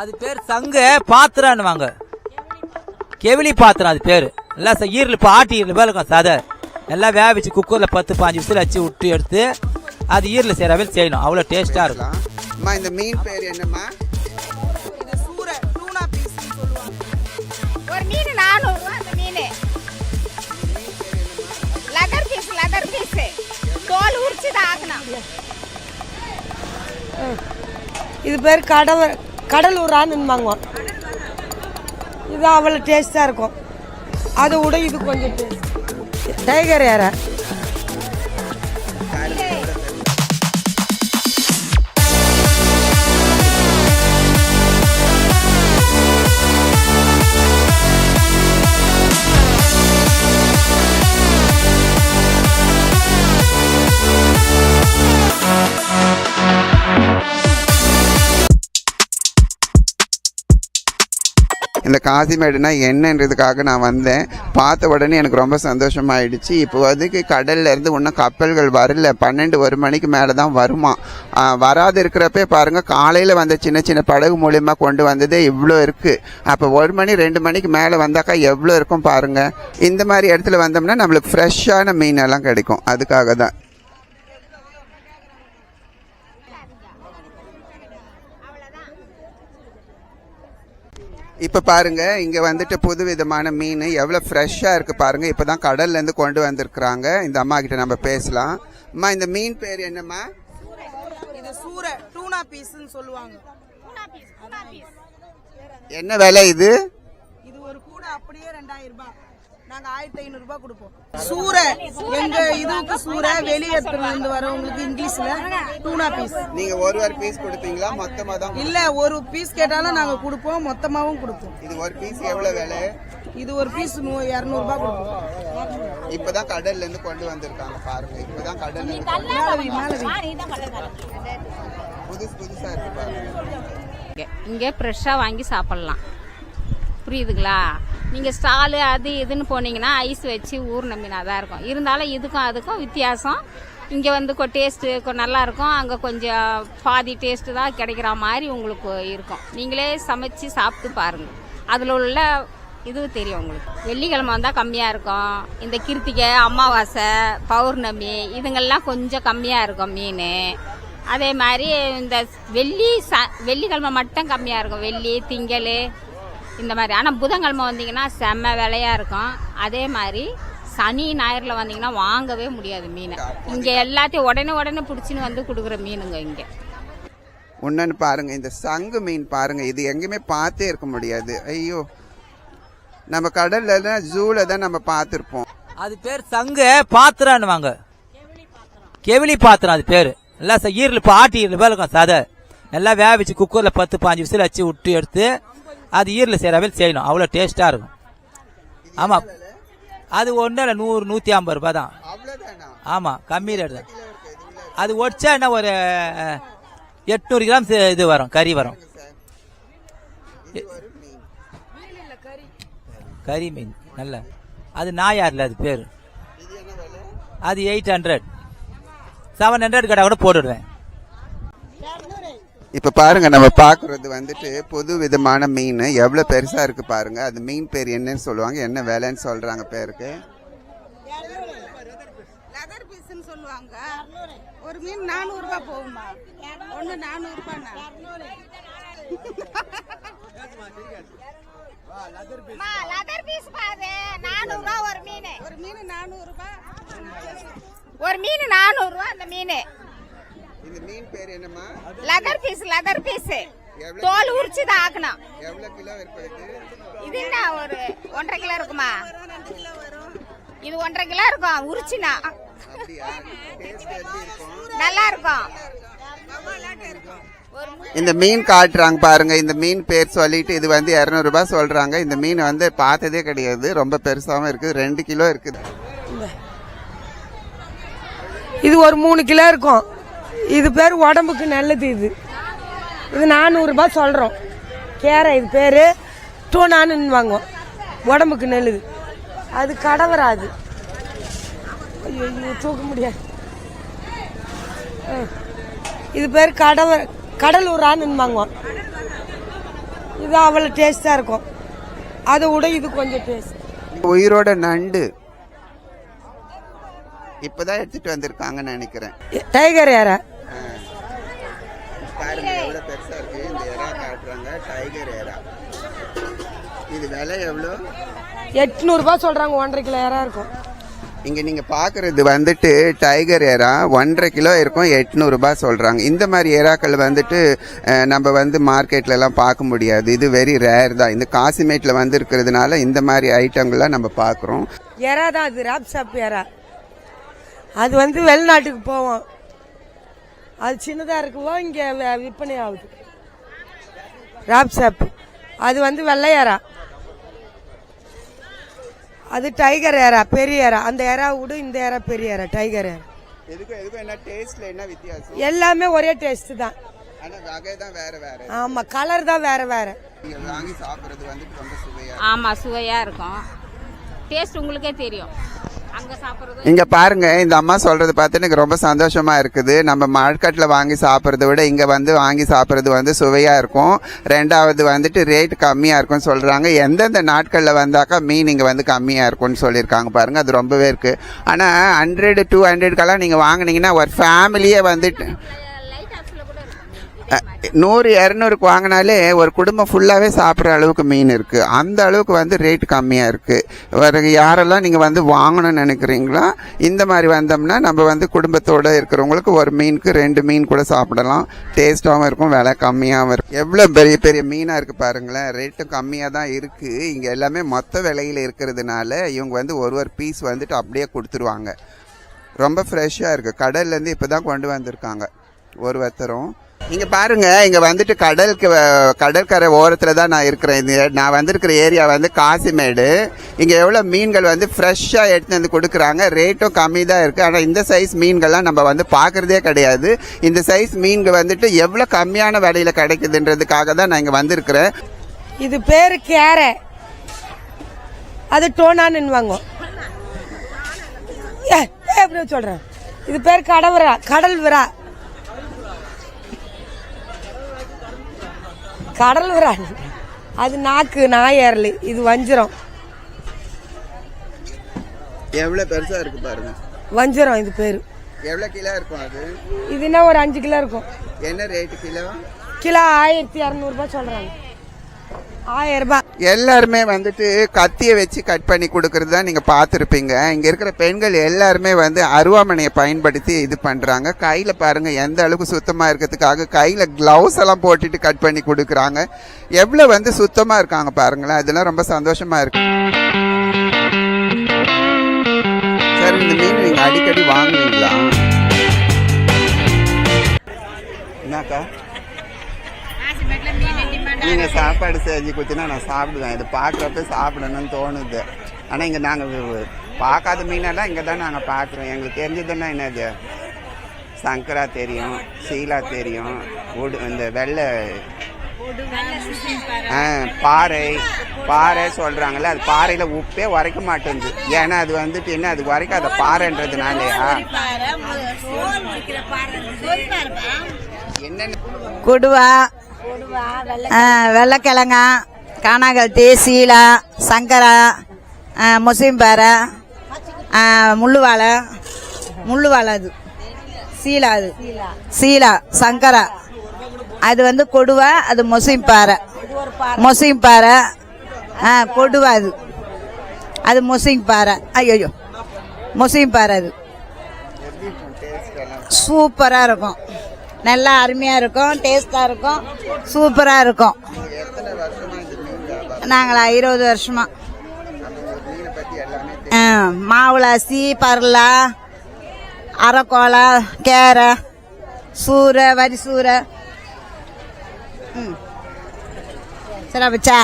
அது பேர் சங்கு பாத்திரன்னுவாங்க. கெவிலி பாத்திரம் அது பேர். எல்லாம் ஈரல் இப்போ ஆட்டி ஈரல் மேலே இருக்கும் சதை. எல்லாம் வேக வச்சு குக்கரில் பத்து பாஞ்சு விசில் வச்சு விட்டு எடுத்து அது ஈரல் செய்கிற மாதிரி செய்யணும். அவ்வளோ டேஸ்ட்டாக இருக்கும். அம்மா இந்த மீன் பேர் என்னம்மா? இது சூரை டூனா பீஸ் சொல்லுவாங்க. ஒரு மீன் நானூறுரூவா அந்த மீன். லெதர் பீஸ் லெதர் பீஸ் தோல் உரிச்சு தான் ஆகணும் இது பேர் கடவை கடலூரான்னு இது அவ்வளோ டேஸ்ட்டாக இருக்கும். அதை விட இது கொஞ்சம் டேஸ்ட் டைகர் யாரா? காசிமேடுனா என்னன்றதுக்காக நான் வந்தேன். பார்த்த உடனே எனக்கு ரொம்ப சந்தோஷமாயிடுச்சு. இப்போ கடல்லேருந்து கடல்ல இருந்து இன்னும் கப்பல்கள் வரல. பன்னெண்டு ஒரு மணிக்கு மேலே தான் வருமா. வராது இருக்கிறப்பே பாருங்க காலையில் வந்த சின்ன சின்ன படகு மூலியமா கொண்டு வந்ததே இவ்வளோ இருக்கு. அப்போ ஒரு மணி ரெண்டு மணிக்கு மேலே வந்தாக்கா எவ்வளோ இருக்கும் பாருங்க. இந்த மாதிரி இடத்துல வந்தோம்னா நம்மளுக்கு ஃப்ரெஷ்ஷான மீன் எல்லாம் கிடைக்கும். அதுக்காக தான். இப்போ பாருங்க இங்க வந்துட்டு புது விதமான மீன் எவ்வளவு ஃப்ரெஷ்ஷா இருக்கு பாருங்க. இப்பதான் கடல்ல இருந்து கொண்டு வந்திருக்கிறாங்க. இந்த அம்மா கிட்ட நம்ம பேசலாம். அம்மா இந்த மீன் பேர் என்னம்மா? இது சூரை டூனா பீஸ்ன்னு சொல்லுவாங்க. என்ன விலை இது? இது ஒரு கூட அப்படியே ரெண்டாயிரம் ரூபாய். நாங்க ஆயிரத்தி ஐநூறு ரூபாய் கொடுப்போம். சூரை எங்க இதுக்கு சூரை வெளியேத்துல இருந்து வரவங்களுக்கு இங்கிலீஷ்ல டூனா பீஸ் நீங்க ஒரு ஒரு பீஸ் கொடுப்பீங்களா மொத்தமா தான் இல்ல ஒரு பீஸ் கேட்டாலும் நாங்க கொடுப்போம். மொத்தமாவும் கொடுப்போம். இது ஒரு பீஸ் எவ்வளவு விலை? இது ஒரு பீஸ் இருநூறு ரூபாய் கொடுப்போம். இப்பதான் கடல்ல இருந்து கொண்டு வந்திருக்காங்க பாருங்க. இப்பதான் கடல்ல இருந்து புதுசு புதுசா இருக்கு பாருங்க. இங்கே இங்கே ஃப்ரெஷ்ஷாக வாங்கி சாப்பிட்லாம். புரியுதுங்களா? நீங்கள் ஸ்டாலு அது இதுன்னு போனீங்கன்னா ஐஸ் வச்சு ஊர் நம்பினா தான் இருக்கும். இருந்தாலும் இதுக்கும் அதுக்கும் வித்தியாசம். இங்கே வந்து கொ டேஸ்ட்டு கொ நல்லாயிருக்கும். அங்கே கொஞ்சம் பாதி டேஸ்ட்டு தான் கிடைக்கிற மாதிரி உங்களுக்கு இருக்கும். நீங்களே சமைச்சு சாப்பிட்டு பாருங்கள் அதில் உள்ள இது தெரியும் உங்களுக்கு. வெள்ளிக்கிழமை வந்தால் கம்மியாக இருக்கும். இந்த கிருத்திகை அமாவாசை பௌர்ணமி இதுங்கெல்லாம் கொஞ்சம் கம்மியாக இருக்கும் மீன். அதே மாதிரி இந்த வெள்ளி ச வெள்ளிக்கிழமை மட்டும் கம்மியாக இருக்கும். வெள்ளி திங்கள் இந்த மாதிரி. ஆனால் புதன்கிழமை வந்தீங்கன்னா செம்ம விலையாக இருக்கும். அதே மாதிரி சனி ஞாயிறில் வந்தீங்கன்னா வாங்கவே முடியாது மீனை. இங்கே எல்லாத்தையும் உடனே உடனே பிடிச்சின்னு வந்து கொடுக்குற மீனுங்க இங்கே. ஒன்னு பாருங்க இந்த சங்கு மீன் பாருங்க. இது எங்கேயுமே பார்த்தே இருக்க முடியாது. ஐயோ. நம்ம கடல்ல ஜூல தான் நம்ம பார்த்துருப்போம். அது பேர் சங்கு பாத்திரன்னுவாங்க. கெவிலி பாத்திரம் அது பேர். எல்லாம் ச- ஈரல் இப்போ ஆட்டி ஈரல் இருக்கும் சதை. எல்லாம் வேக வச்சு குக்கரில் பத்து பாஞ்சு விசில் வச்சு விட்டு எடுத்து அது ஈரல் செய்கிற மாதிரி செய்யணும். அவ்வளோ டேஸ்ட்டாக இருக்கும். ஆமாம் அது ஒன்றும் இல்லை நூறு நூற்றி ஐம்பது ரூபாய் தான். ஆமாம் கம்மி ரேட் தான். அது ஒடிச்சா என்ன ஒரு எட்நூறு கிராம் இது வரும் கறி வரும். கறி மீன் நல்ல. அது நாயார்ல அது பேர். அது எயிட் ஹண்ட்ரட். செவன் ஹண்ட்ரட் கடை கூட போட்டுடுவேன். இப்ப பாருங்க நம்ம பாக்குறது வந்துட்டு புது விதமான மீன். எவ்வளவு பெருசா இருக்கு பாருங்க. அது மீன் பேர் என்னன்னு சொல்லுவாங்க. என்ன விலைன்னு சொல்றாங்க பேருக்கு. லெதர் பீஸ்னு சொல்லுவாங்க. ஒரு மீன் நானூறு ரூபாய் போகுமா? ஒண்ணு நானூறு ரூபாய்னா லெதர் பீஸ் பாரு நானூறுரூவா ஒரு மீன். ஒரு மீன் நானூறு ரூபாய். ஒரு மீன் நானூறுரூவா அந்த மீன். இந்த மீன் பேர் என்னம்மா? லெதர் பீஸ் லெதர் பீஸ் தோல் உரிச்சு தான் ஆக்கணும். எவ்வளவு கிலோ இருக்கு இது என்ன ஒரு ஒன்றரை கிலோ இருக்குமா? இது ஒன்றரை கிலோ இருக்கும் உரிச்சினா. நல்லா இருக்கும். இந்த மீன் காட்டுறாங்க பாருங்க இந்த மீன் பேர் சொல்லிட்டு இது வந்து 200 ரூபாய் சொல்றாங்க. இந்த மீன் வந்து பார்த்ததே கிடையாது ரொம்ப பெருசாவும் இருக்கு ரெண்டு கிலோ இருக்குது. இது ஒரு மூணு கிலோ இருக்கும். இது பேர் உடம்புக்கு நல்லது இது. இது நானூறுரூபா சொல்கிறோம் கேரை இது பேர். டூனான்னு வாங்குவோம் உடம்புக்கு நல்லது. அது கடவராது ஐயோ தூக்க முடியாது. இது பேர் கடவ கடலூரான்னு வாங்குவோம் இது அவ்வளோ டேஸ்டா இருக்கும். அதை விட இது கொஞ்சம் டேஸ்ட் உயிரோட நண்டு. இப்பதான் எடுத்துட்டு வந்திருக்காங்கன்னு நினைக்கிறேன். டைகர் ஏரா பாருங்க எவ்வளவு பெருசா இருக்கு. இந்த எறா காட்டுறாங்க டைகர் எறா இது விலை எவ்வளோ? எட்நூறுபா சொல்றாங்க ஒன்றரை கிலோ ஏரா இருக்கும். இங்க நீங்க பாக்குறது வந்துட்டு டைகர் எறா ஒன்றரை கிலோ இருக்கும் எட்நூறு ரூபாய் சொல்றாங்க. இந்த மாதிரி எறாக்கள் வந்துட்டு நம்ம வந்து மார்க்கெட்ல எல்லாம் பார்க்க முடியாது. இது வெரி ரேர் தான். இந்த காசிமேட்ல வந்து இருக்கிறதுனால இந்த மாதிரி ஐட்டங்கள்லாம் நம்ம பார்க்குறோம் எறா தான் அது ராப் சாப் எறா அது வந்து வெளிநாட்டுக்கு போவோம். அது சின்னதாக இருக்கவோ இங்கே விற்பனை ஆகுது. ராப் சாப் அது வந்து வெள்ளை எறா அது டைகர் ஏரா பெரிய ஏரா அந்த ஏரா விட இந்த ஏரா பெரிய ஏரா டைகர் ஏரா எல்லாமே ஒரே டேஸ்ட் தான். ஆனா வகை தான் வேற வேற. ஆமா கலர் தான் வேற வேற. ரொம்ப சுவையா ஆமாம் சுவையாக இருக்கும். டேஸ்ட் உங்களுக்கே தெரியும். இங்கே பாருங்க இந்த அம்மா சொல்றது பார்த்து எனக்கு ரொம்ப சந்தோஷமா இருக்குது. நம்ம மார்க்கெட்டில் வாங்கி சாப்பிட்றத விட இங்கே வந்து வாங்கி சாப்பிட்றது வந்து சுவையாக இருக்கும். ரெண்டாவது வந்துட்டு ரேட் கம்மியாக இருக்கும்னு சொல்கிறாங்க எந்தெந்த நாட்களில் வந்தாக்கா மீன் இங்கே வந்து கம்மியாக இருக்கும்னு சொல்லியிருக்காங்க பாருங்க. அது ரொம்பவே இருக்குது ஆனால் ஹண்ட்ரடு டூ ஹண்ட்ரட்கெல்லாம் நீங்கள் வாங்குனீங்கன்னா ஒரு ஃபேமிலியே வந்துட்டு லைட் ஹவுஸில் கூட இருக்கும் அஹ், நூறு இரநூறுக்கு வாங்கினாலே ஒரு குடும்பம் ஃபுல்லாகவே சாப்பிட்ற அளவுக்கு மீன் இருக்குது அந்த அளவுக்கு வந்து ரேட் கம்மியாக இருக்குது வேறு யாரெல்லாம் நீங்கள் வந்து வாங்கணும்னு நினைக்கிறீங்களோ இந்த மாதிரி வந்தோம்னா நம்ம வந்து குடும்பத்தோடு இருக்கிறவங்களுக்கு ஒரு மீனுக்கு ரெண்டு மீன் கூட சாப்பிடலாம். டேஸ்ட்டாகவும் இருக்கும் விலை கம்மியாகவும் இருக்கும். எவ்வளோ பெரிய பெரிய மீனாக இருக்குது பாருங்களேன். ரேட்டும் கம்மியாக தான் இருக்குது இங்கே எல்லாமே மொத்த விலையில் இருக்கிறதுனால இவங்க வந்து ஒரு ஒரு பீஸ் வந்துட்டு அப்படியே கொடுத்துருவாங்க. ரொம்ப ஃப்ரெஷ்ஷாக இருக்குது கடல்லேருந்து இப்போ தான் கொண்டு வந்திருக்காங்க. ஒரு வத்தரும் இங்க பாருங்க இங்க வந்துட்டு கடலுக்கு வ- கடற்கரை ஓரத்துல தான் நான் இருக்கிறேன். இது நான் வந்திருக்கிற ஏரியா வந்து காசிமேடு. இங்க எவ்வளவு மீன்கள் வந்து ஃப்ரெஷ்ஷா எடுத்து வந்து கொடுக்குறாங்க. ரேட்டும் கம்மி தான் இருக்கு. ஆனா இந்த சைஸ் மீன்கள்லாம் நம்ம வந்து பாக்குறதே கிடையாது. இந்த சைஸ் மீன்கள் வந்துட்டு எவ்வளவு கம்மியான விலையில கிடைக்குதுன்றதுக்காக தான் நான் இங்க வந்திருக்கிறேன். இது பேரு கேரை. அது டோனான்னு வாங்குவோம் சொல்றேன்? இது பேர் கடவுரா கடல் விரா. கடல் விரா அது நாக்கு நாயரல் இது வஞ்சிரம். எவ்வளவு பெருசா இருக்கு பாருங்க. வஞ்சிரம் இது பேரு. எவ்வளவு கிலோ இருக்கும் அது? இதுனா ஒரு அஞ்சு கிலோ இருக்கும். என்ன ரேட்டு கிலோ? கிலோ ஆயிரத்தி இரநூறுபா சொல்றாங்க. ஆயிரம் ரூபாய். எல்லாருமே வந்துட்டு கத்தியை வச்சு கட் பண்ணி கொடுக்கறது தான் நீங்கள் பார்த்துருப்பீங்க. இங்கே இருக்கிற பெண்கள் எல்லாருமே வந்து அருவாமனையை பயன்படுத்தி இது பண்ணுறாங்க கையில் பாருங்கள் எந்த அளவுக்கு சுத்தமாக இருக்கிறதுக்காக கையில் க்ளவுஸ் எல்லாம் போட்டுட்டு கட் பண்ணி கொடுக்குறாங்க. எவ்வளோ வந்து சுத்தமாக இருக்காங்க பாருங்களேன். அதெல்லாம் ரொம்ப சந்தோஷமாக இருக்கு. சார் இந்த மீன் நீங்கள் அடிக்கடி வாங்குவீங்களா? என்னக்கா? நீங்க சாப்பாடு செஞ்சு கொடுத்தீங்கன்னா நான் சாப்பிடுவேன். இது பார்க்குறப்ப சாப்பிடணும்னு தோணுது. ஆனால் இங்கே நாங்கள் பார்க்காத மீனெல்லாம் இங்கே தான் நாங்கள் பார்க்குறோம். எங்களுக்கு தெரிஞ்சதுன்னா என்னது? சங்கரா தெரியும் சீலா தெரியும் உடு இந்த வெள்ளை ஆ, பாறை பாறை சொல்றாங்கல்ல அது பாறையில உப்பே உரைக்க மாட்டேங்குது. ஏன்னா அது வந்துட்டு என்ன அது உரைக்காத பாறைன்றதுனாலயா? என்னென்ன? கொடுவா. வெள்ளைக்கிழங்க கானாங்கல்தி சீலா சங்கரா முஸ்லீம்பாறை முள்ளுவாழை முள்ளுவாழை அது. சீலா அது. சீலா சங்கரா. அது வந்து கொடுவா அது முசிம்பாறை. முசிம்பாறை ஆ கொடுவா அது. அது முசிம்பாறை. ஐயோ முசிம்பாறை அது. சூப்பராக இருக்கும். நல்லா அருமையாக இருக்கும் டேஸ்ட்டாக இருக்கும் சூப்பராக இருக்கும். நாங்களா இருபது வருஷமா. மாவுளாசி பரலா அரைக்கோளா கேரை சூரை வரி சூரை ம். சரி அப்பச்சா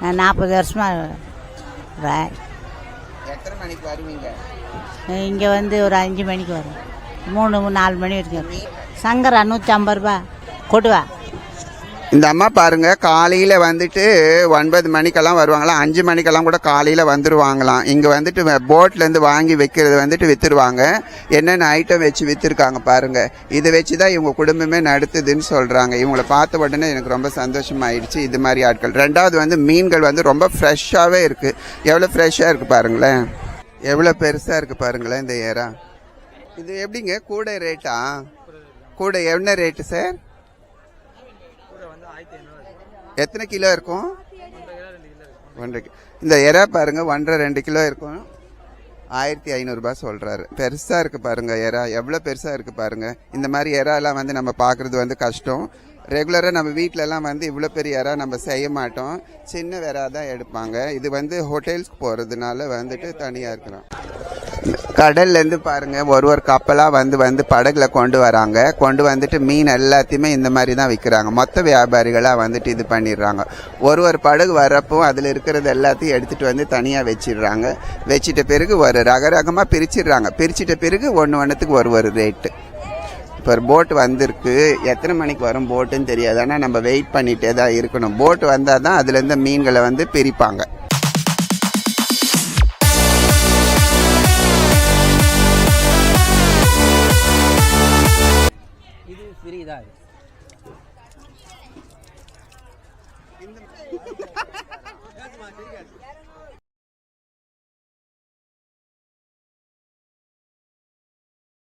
நான் நாற்பது வருஷமா வரேன் எத்தனை மணிக்கு வருவீங்க? இங்கே வந்து ஒரு அஞ்சு மணிக்கு வரும். மூணு நாலு மணி வரைக்கும் சங்கரா நூற்றி ஐம்பது ரூபா கொடுவா இந்த அம்மா பாருங்க காலையில் வந்துட்டு ஒன்பது மணிக்கெல்லாம் வருவாங்களாம் அஞ்சு மணிக்கெல்லாம் கூட காலையில் வந்துடுவாங்களாம் இங்கே வந்துட்டு போட்லேருந்து வாங்கி வைக்கிறது வந்துட்டு விற்றுருவாங்க என்னென்ன ஐட்டம் வச்சு விற்றுருக்காங்க பாருங்க. இதை வச்சு தான் இவங்க குடும்பமே நடத்துதுன்னு சொல்கிறாங்க இவங்கள பார்த்த உடனே எனக்கு ரொம்ப சந்தோஷமாயிடுச்சு இது மாதிரி ஆட்கள். ரெண்டாவது வந்து மீன்கள் வந்து ரொம்ப ஃப்ரெஷ்ஷாகவே இருக்குது எவ்வளோ ஃப்ரெஷ்ஷாக இருக்குது பாருங்களேன். எவ்வளோ பெருசாக இருக்குது பாருங்களேன் இந்த ஏரா இது எப்படிங்க? கூட ரேட்டா கூட என்ன ரேட்டு சார் எத்தனை கிலோ இருக்கும்? ஒன்றரை இந்த எறா பாருங்க ஒன்றரை ரெண்டு கிலோ இருக்கும். ஆயிரத்தி ஐநூறுரூபா சொல்கிறாரு பெருசாக இருக்குது பாருங்கள் எறா எவ்வளோ பெருசாக இருக்குது பாருங்கள் இந்த மாதிரி எறாலாம் வந்து நம்ம பார்க்குறது வந்து கஷ்டம். ரெகுலராக நம்ம வீட்டிலலாம் வந்து இவ்வளோ பெரிய எறா நம்ம செய்ய மாட்டோம். சின்ன வெறா தான் எடுப்பாங்க. இது வந்து ஹோட்டல்ஸ்க்கு போகிறதுனால வந்துட்டு தனியாக இருக்கிறோம் கடல்லேருந்து பாருங்கள் ஒரு ஒரு கப்பலாக வந்து வந்து படகுல கொண்டு வராங்க. கொண்டு வந்துட்டு மீன் எல்லாத்தையுமே இந்த மாதிரி தான் விற்கிறாங்க மொத்த வியாபாரிகளாக வந்துட்டு இது பண்ணிடுறாங்க. ஒரு ஒரு படகு வரப்போ அதில் இருக்கிறது எல்லாத்தையும் எடுத்துகிட்டு வந்து தனியாக வச்சிடுறாங்க. வச்சிட்ட பிறகு ஒரு ரக ரகமாக பிரிச்சிடுறாங்க. பிரிச்சிட்ட பிறகு ஒன்று ஒன்றுத்துக்கு ஒரு ஒரு ரேட்டு இப்போ ஒரு போட் வந்திருக்கு. எத்தனை மணிக்கு வரும் போட்டுன்னு தெரியாது. ஆனால் நம்ம வெயிட் பண்ணிகிட்டே தான் இருக்கணும். போட் வந்தால் தான் அதுலேருந்து மீன்களை வந்து பிரிப்பாங்க.